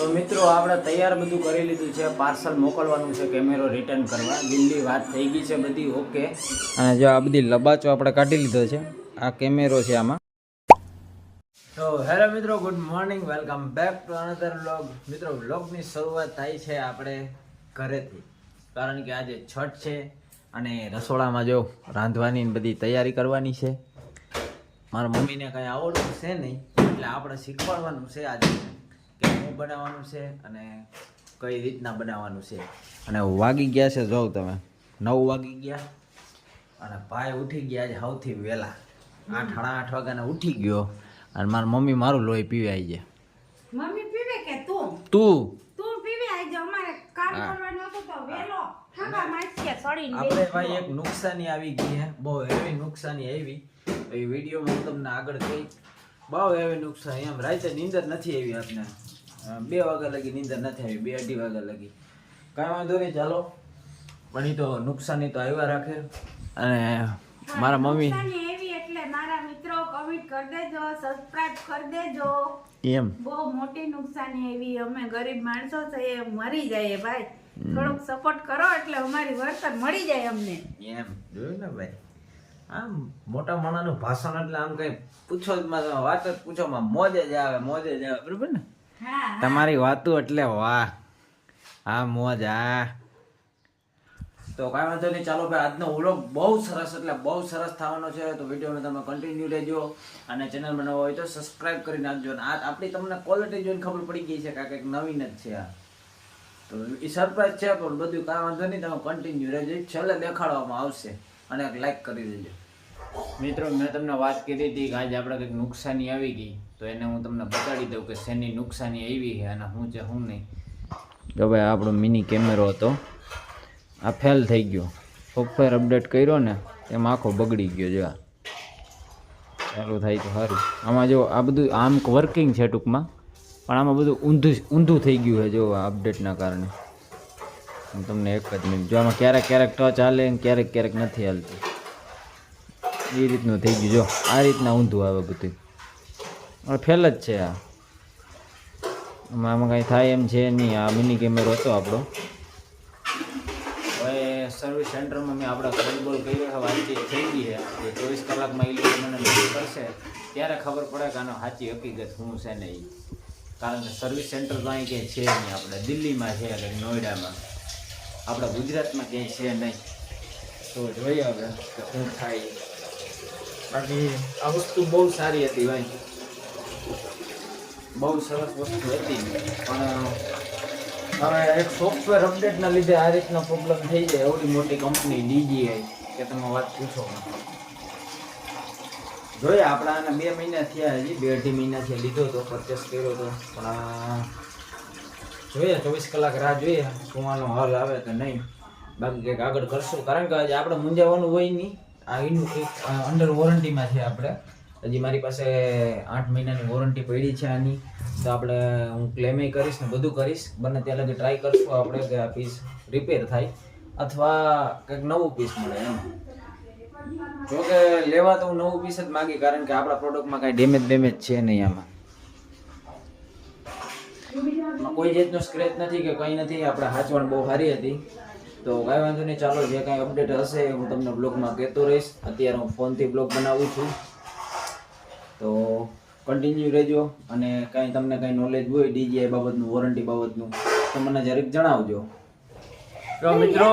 તો મિત્રો આપણે તૈયાર બધું કરી લીધું છે. પાર્સલ મોકલવાનું છે કેમેરો રિટર્ન કરવા. દિલ્હી વાત થઈ ગઈ છે બધી ઓકે અને જો આ બધી લબાચો આપણે કાઢી લીધો છે. આ કેમેરો છે આમાં. તો હેલો મિત્રો good morning welcome back to another vlog મિત્રો વ્લોગની શરૂઆત થાય છે આપણે ઘરેથી. કારણ કે આજે છઠ છે અને રસોડામાં જો રાંધવાની બધી તૈયારી કરવાની છે. મારા મમ્મીને કાંઈ આવડતું છે નહીં એટલે આપણે શીખવાડવાનું છે આજે. બનાવવાનું છે અને કઈ રીતના બનાવવાનું છે? અને વાગી ગયા છે જોઉં તમે. નવ વાગી ગયા અને ભાઈ ઉઠી ગયા છે સૌથી વહેલા. આઠ સાડા આઠ વાગ્યાને ઉઠી ગયો અને મારી મમ્મી મારું લોહી પીવે આવી જાય મમ્મી પીવે કે તું? તું? તું પીવે આજે અમારે કામ કરવાનું હતું તો વેલો ઠાકા મારશે સડીને આપણે ભાઈ એક નુકસાની આવી ગઈ હે. બહુ એવી નુકસાની આવી. એ વીડિયો હું તમને આગળ કહી બહુ એવી નુકસાની. એમ રાતે નીંદર નથી આવી આપને. બે વાગ્યા લગી નીંદર નથી આવી બે અઢી વાગ્યા લગી. કાંઈ વાંધો નહીં ચાલો. પણ એ તો નુકસાની તો આવ્યા રાખે. અને મારા મમ્મી એટલે મારા મિત્રો કમેન્ટ કરી દેજો સબસ્ક્રાઇબ કરી દેજો. એમ. બહુ મોટી નુકસાની એવી અમે ગરીબ માણસો છે એ મરી જાય ભાઈ. થોડોક સપોર્ટ કરો એટલે અમારી વળતર મળી જાય અમને. એમ. જોયું ને ભાઈ? આમ મોટા માણાનું ભાષણ એટલે આમ કઈ પૂછો જ વાત જ પૂછો મોજ જ આવે મોજ જ આવે. બરોબર ને? તમારી વાતું એટલે વાહ. હા, મોજ આ તો કાંઈ વાંધો નહીં, ચાલો ભાઈ, આજનો વ્લોગ બહુ સરસ એટલે બહુ સરસ થવાનો છે. તો વિડીયોને તમે કન્ટિન્યુ રહેજો અને ચેનલ બનાવવા હોય તો સબસ્ક્રાઇબ કરી નાખજો. અને આ આપણી તમને ક્વોલિટી જોઈને ખબર પડી ગઈ છે કે કંઈક નવીન જ છે આ. તો એ સરપ્રાઈઝ છે, પણ બધું કાંઈ વાંધો નહીં, તમે કન્ટિન્યુ રહેજો. છેલ્લે દેખાડવામાં આવશે. અને લાઈક કરી દેજો. મિત્રો, મેં તમને વાત કરી હતી કે આજે આપણે કંઈક નુકસાની આવી ગઈ. તો એને હું તમને બતાડી દઉં કે શેની નુકસાની આવી છે અને શું છે શું નહીં. કે ભાઈ આપણો મિની કેમેરો હતો. આ ફેલ થઈ ગયો. સોફ્ટવેર અપડેટ કર્યો ને, એમાં આખો બગડી ગયો, જો. ચાલુ થાય તો સારું. આમાં જો આ બધું, આમ વર્કિંગ છે ટૂંકમાં, પણ આમાં બધું ઊંધું ઊંધું થઈ ગયું છે, જો આ અપડેટના કારણે. હું તમને એક જ મિનિટ જો આમાં ક્યારેક ક્યારેક ટચ હાલે ક્યારેક ક્યારેક નથી હાલતું. એ રીતનું થઈ ગયું, જો. આ રીતના ઊંધું આવે બધું. ફેલ જ છે આ. આમાં કાંઈ થાય એમ છે નહીં. આ મિની કેમેરો હતો આપણો. હવે સર્વિસ સેન્ટરમાં મેં આપણે કોલ બોલ કર્યો છે, વાતચીત થઈ ગઈ છે. એ ચોવીસ કલાકમાં એ લોકો મને કરશે. ત્યારે ખબર પડે કે આનો સાચી હકીકત શું છે ને કારણ કે સર્વિસ સેન્ટર તો અહીં ક્યાંય છે નહીં. આપણે દિલ્હીમાં છે કે નોઈડામાં. આપણા ગુજરાતમાં ક્યાંય છે નહીં. તો જોઈએ હવે શું થાય. બાકી આ વસ્તુ બહુ સારી હતી ભાઈ. બહુ સરસ વસ્તુ હતી. પણ, હવે એક સોફ્ટવેર અપડેટના લીધે આ રીતનો પ્રોબ્લેમ થઈ જાય એવડી મોટી કંપની ડીજીઆઈ કે તમે વાત પૂછો. જોઈએ, આપણા આને બે મહિના થયા હજી, બે અઢી મહિના થી લીધો તો પરચેસ કર્યો તો. પણ જોઈએ, ચોવીસ કલાક રાહ જોઈએ, કુવાનો હલ આવે તો નહીં. બાકી કંઈક આગળ કરશું. કારણ કે આજે આપણે મૂંઝાવાનું હોય નહીં. આ એનું કંઈક અંડર વોરંટીમાં છે આપણે. હજી મારી પાસે આઠ મહિનાની વોરંટી પડી છે આની. તો આપણે હું ક્લેમે કરીશ ને બધું કરીશ. બને ત્યાં લગી ટ્રાય કરશું આપણે કે આ પીસ રિપેર થાય અથવા કંઈક નવું પીસ મળે એમ. જોકે લેવા તો હું નવું પીસ જ માગી કારણ કે આપણા પ્રોડક્ટમાં કાંઈ ડેમેજ બેમેજ છે નહીં આમાં. આમાં કોઈ જાતનો સ્ક્રેચ નથી કે કંઈ નથી. આપણે હાચવણ બહુ સારી હતી. તો કાંઈ વાંધો નહીં. ચાલો, જે કાંઈ અપડેટ હશે હું તમને બ્લોગમાં કહેતો રહીશ. અત્યારે હું ફોનથી બ્લોગ બનાવું છું. તો કન્ટિન્યુ રહેજો અને કાંઈ તમને કાંઈ નોલેજ હોય ડીજીઆઈ બાબતનું વોરંટી બાબતનું તો મને જરીક જણાવજો. તો મિત્રો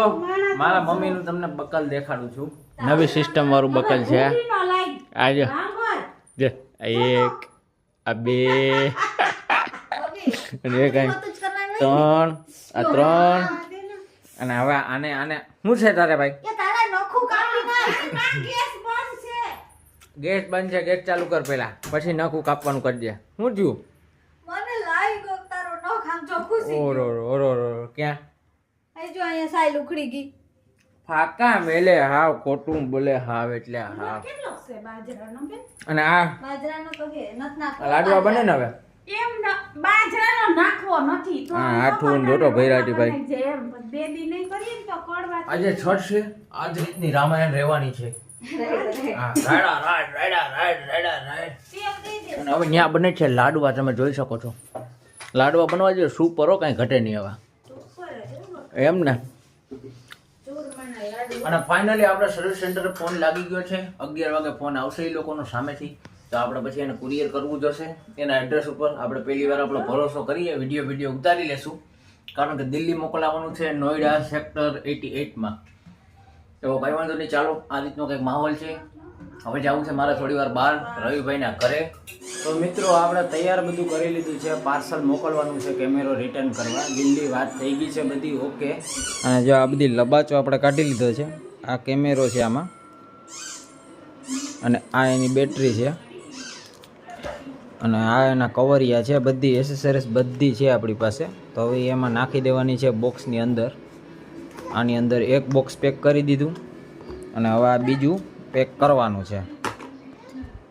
મારા મમ્મીનું તમને બકલ દેખાડું છું. નવી સિસ્ટમ વાળું બકલ છે. જો આ એક આ બે અને એક આ બધું જ કરવાનું હોય. ત્રણ આ ત્રણ. અને હવે આને આને શું છે તારે ભાઈ એ તારે નોખું કાપી નાખ. ગેસ બંધ છે. ગેસ બંધ છે ગેસ ચાલુ કર પેલા પછી નખું કાપવાનું કરજે શું થયું? મને લાઈ ગયો તારો નખ આમ ચોખ્ખું છે. ઓરો ઓરો ઓરો ક્યાં? અહીં જો અહીંયા સાઈલ ઉખડી ગઈ. ફાકા મેલે હાવ ખોટું બોલે હાવ એટલે હાવ. કેટલો છે બાજરાનો બેન? અને આ? બાજરાનો તો કે નથ નાખવો. લાડવા બને ને હવે? એમ ન- બાજરાનો નાખવો નથી. તો હા, આઠું ને ભૈરાટી ભાઈ. જેમ જાય બે દી નહીં કરીએ તો કડવા આજે છઠ છે. આજ રીતની રામાયણ રહેવાની છે. હવે ત્યાં બને છે લાડવા તમે જોઈ શકો છો. લાડવા બનવા જોઈએ શું પરો કાંઈ ઘટે નહીં હવે. એમ ને? અને ફાઇનલી આપણે સર્વિસ સેન્ટરે ફોન લાગી ગયો છે. અગિયાર વાગે ફોન આવશે એ લોકોનો સામેથી. તો આપણે પછી એને કુરિયર કરવું જશે એના એડ્રેસ ઉપર આપણે પહેલી વાર આપણો ભરોસો કરીએ વીડિયો વીડિયો ઉતારી લેશું. કારણ કે દિલ્હી મોકલાવવાનું છે નોઈડા સેક્ટર એટી એટમાં તો ભાઈ વાંધો નહીં, ચાલો, આ રીતનો કંઈક માહોલ છે. હવે જવું છે મારે થોડી વાર બહાર, રવિભાઈના ઘરે. તો મિત્રો, આપણે તૈયાર બધું કરી લીધું છે, પાર્સલ મોકલવાનું છે, કેમેરો રિટર્ન કરવા. દિલ્હી વાત થઈ ગઈ છે બધી ઓકે અને જો આ બધી લબાચો આપણે કાઢી લીધો છે, આ કેમેરો છે આમાં. અને આ એની બેટરી છે. અને આ એના કવરિયા છે, બધી એસેસરીઝ બધી છે આપણી પાસે. તો હવે એમાં નાખી દેવાની છે બોક્સની અંદર. આની અંદર એક બોક્સ પેક કરી દીધું. અને હવે આ બીજું પેક કરવાનું છે.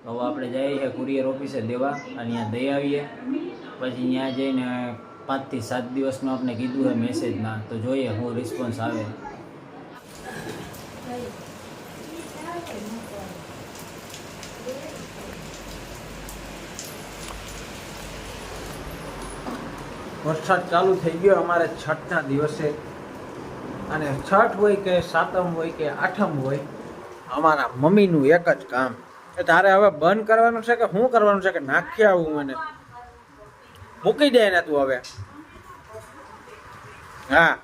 હવે આપણે જઈએ છીએ કુરિયર ઓફિસે દેવા. અને ત્યાં દઈ આવીએ. પછી ત્યાં જઈને પાંચથી સાત દિવસનું આપણે કીધું છે મેસેજમાં તો જોઈએ શું રિસ્પોન્સ આવે. વરસાદ ચાલુ થઈ ગયો. અમારે છઠના દિવસે અને છઠ હોય કે સાતમ હોય કે આઠમ હોય, અમારા મમ્મીનું એક જ કામ. કે તારે હવે બંધ કરવાનું છે કે શું કરવાનું છે કે નાખી આવું મને? મૂકી દે ને તું હવે. હા.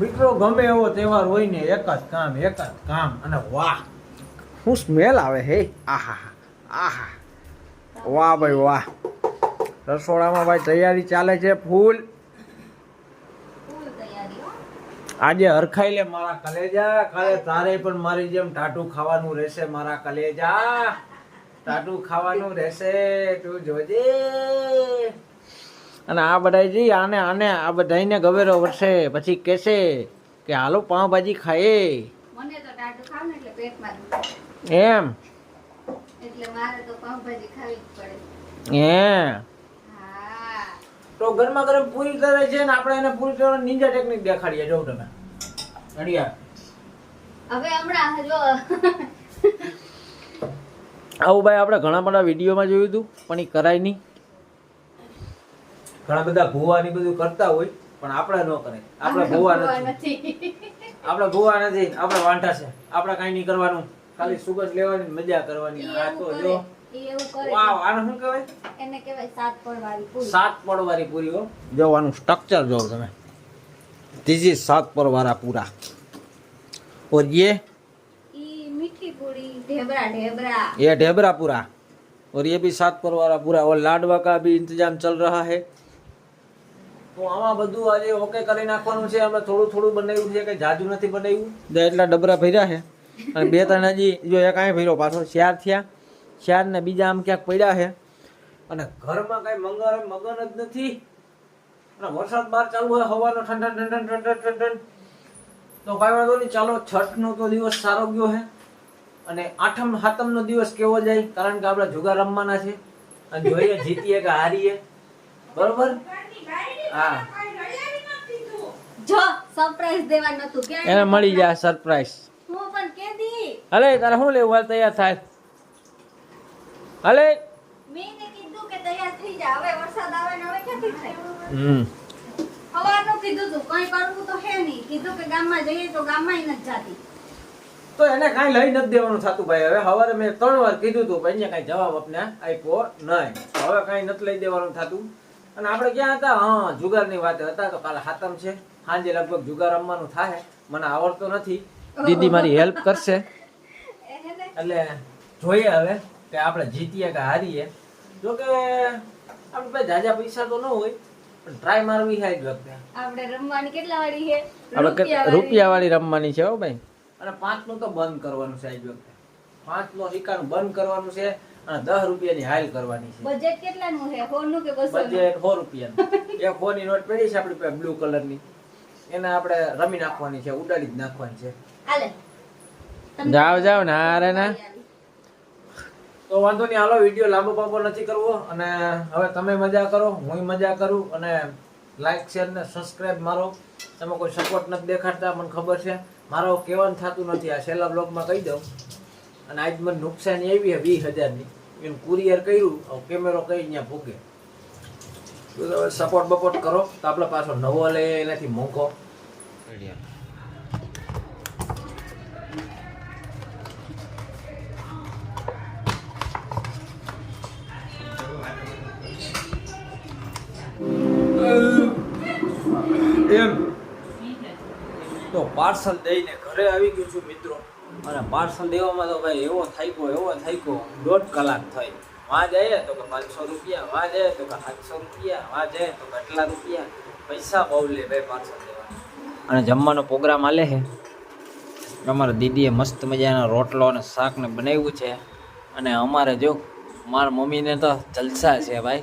મિત્રો, ગમે એવો તહેવાર હોય ને, એક જ કામ, એક જ કામ, અને વાહ. શું સ્મેલ આવે હે. આહા આહા. વાહ ભાઈ વાહ. રસોડામાં ભાઈ તૈયારી ચાલે છે ફૂલ તૈયારી હો. આજે હરખાઈ લે મારા કલેજા કાલે તારે પણ મારી જેમ ટાટું ખાવાનું રહેશે મારા કલેજા. ટાટું ખાવાનું રહેશે તું જોજે. અને આ બધા જી આને આને આ બધાને ગવેરો વરસે. પછી કહેશે કે હાલો પાવભાજી ખાઈએ. મને તો ટાટું ખાવ ને એટલે પેટમાં એમ? એટલે મારે તો પાવભાજી ખાવી જ પડે. હે. તો ગરમા ગરમ પૂરી કરે છે ને આપણે એને પૂરી કરવાની નિંજા ટેકનિક દેખાડીએ જોઉં તમે. હવે હમણાં જો આવું ભાઈ આપણે ઘણા બધા વિડીયોમાં જોયું હતું પણ એ કરાય નહીં. ઘણા બધા ભૂવા ને બધું કરતા હોય પણ આપણે ન કરાય આપણે ભૂવા નથી. આપણે ભૂવા નથી આપણે વાંઢા છે. આપણે કઈ નહીં કરવાનું. ખાલી સુગંધ લેવાની મજા કરવાની. આ તો જો. ઈ એવું કરે વાવ આને શું કહેવાય? એને કહેવાય સાત પડવાની પૂરી. સાત પડવાળી પૂરી હો. જો સ્ટ્રક્ચર જો તમે. ધીસ ઇઝ સાત પડવાળા પૂરા और ये ઈ મીઠી પૂરી ઢેબરા ઢેબરા ये ढेबरा पूरा और ये भी सात पर वाला पूरा और लाडवा का भी इंतजाम चल रहा है તો આમાં બધું આજે ઓકે કરી નાખવાનું છે અમે થોડું થોડું બનાવ્યું છે કે જાજુ નથી બનાવ્યું બે એટલા ડબરા ભર્યા છે અને બે ત્રણ હજી જો એક અહીં ભર્યો પાછો ચાર થયા ચાર ને બીજા આમ ક્યાંક પડ્યા છે અને ઘરમાં કઈ મંગળ મગન જ નથી અને વરસાદ બહાર ચાલુ હોય હવાનો ઠંડા ઠંડા ઠંડા ઠંડા તો કાંઈ વાંધો નહીં ચાલો છઠનો તો દિવસ સારો ગયો હે. અને આઠમ સાતમનો દિવસ કેવો જાય? કારણ કે આપણે જુગાર રમવાના છે. અને જોઈએ જીતીએ કે હારીએ. બરોબર? હા. જો સરપ્રાઈઝ દેવાનું હતું. કે એને મળી જાય સરપ્રાઈઝ હું પણ કેદી હલે તારે શું લેવું? હાલ તૈયાર થાય. હલે મેં કીધું કે તૈયાર થઈ જાય હવે વરસાદ આવે ને હવે ક્યાંથી થાય? હમ. સવારનું કીધું તું કઈ કરવું તો હે નહીં. કીધું કે ગામમાં જઈએ તો ગામમાં નથી જાતી. તો એને કાંઈ લઈ નથી દેવાનું થતું ભાઈ. હવે સવારે મેં ત્રણ વાર કીધું હતું ભાઈ કાંઈ જવાબ આપને આપ્યો નહીં. હવે કાંઈ નથી લઈ દેવાનું થતું. અને આપણે ક્યાં હતા? હા જુગારની વાત હતા તો કાલે હાતમ છે. સાંજે લગભગ જુગાર રમવાનું થાય મને આવડતો નથી. દીદી મારી હેલ્પ કરશે. એટલે જોઈએ હવે કે આપણે જીતીએ કે હારીએ. જો કે આપણે જાજા પૈસા તો ન હોય પણ ટ્રાય મારવી હે જ વખતે આપણે રમવાની કેટલા વાળી છે? આપણે રૂપિયા વાળી. રમવાની છે હો ભાઈ. અને પાંચનું તો બંધ કરવાનું છે આજ વખતે. પાંચ નો સિક્કાનું બંધ કરવાનું છે અને દસ રૂપિયાની હાલ કરવાની છે. બજેટ કેટલાનું છે? સોનું કે બસો બજેટ સો રૂપિયાનું. એક સો ની નોટ પડી છે આપણી પાસે બ્લુ કલરની. એને આપણે રમી નાખવાની છે ઉડાડી જ નાખવાની છે. હાલે. જાવ જાવ ના રે ના. તો વાંધો નહીં, હાલો, વીડિયો લાંબો પાંબો નથી કરવો અને હવે તમે મજા કરો, હું મજા કરું અને લાઈક શેર ને સબસ્ક્રાઇબ મારો. તમે કોઈ સપોર્ટ નથી દેખાડતા, મને ખબર છે. મારો કહેવાનું થતું નથી, આ છેલ્લા બ્લોગમાં કહી દઉં. અને આજ મને નુકસાની આવી છે વીસ હજારની. એનું કુરિયર કર્યું કેમેરો કઈ અહીંયા ભોગે. સપોર્ટ બપોર્ટ કરો, તો આપણે પાછો નવો લઈએ એનાથી મોંઘો. પાર્સલ દઈને ઘરે આવી ગયું છું મિત્રો. અને પાર્સલ દેવામાં તો ભાઈ એવો થાક્યો એવો થાક્યો દોઢ કલાક થઈ. વાં જઈએ તો કે પાંચસો રૂપિયા વાં જઈએ તો કે સાતસો રૂપિયા વાં જઈએ તો કે આટલા રૂપિયા. પૈસા બહુ લે ભાઈ પાર્સલ દેવા. અને જમવાનો પ્રોગ્રામ આલે છે. અમારા દીદીએ મસ્ત મજાના રોટલો અને શાકને બનાવ્યું છે. અને અમારે જો, મારા મમ્મીને તો જલસા છે ભાઈ.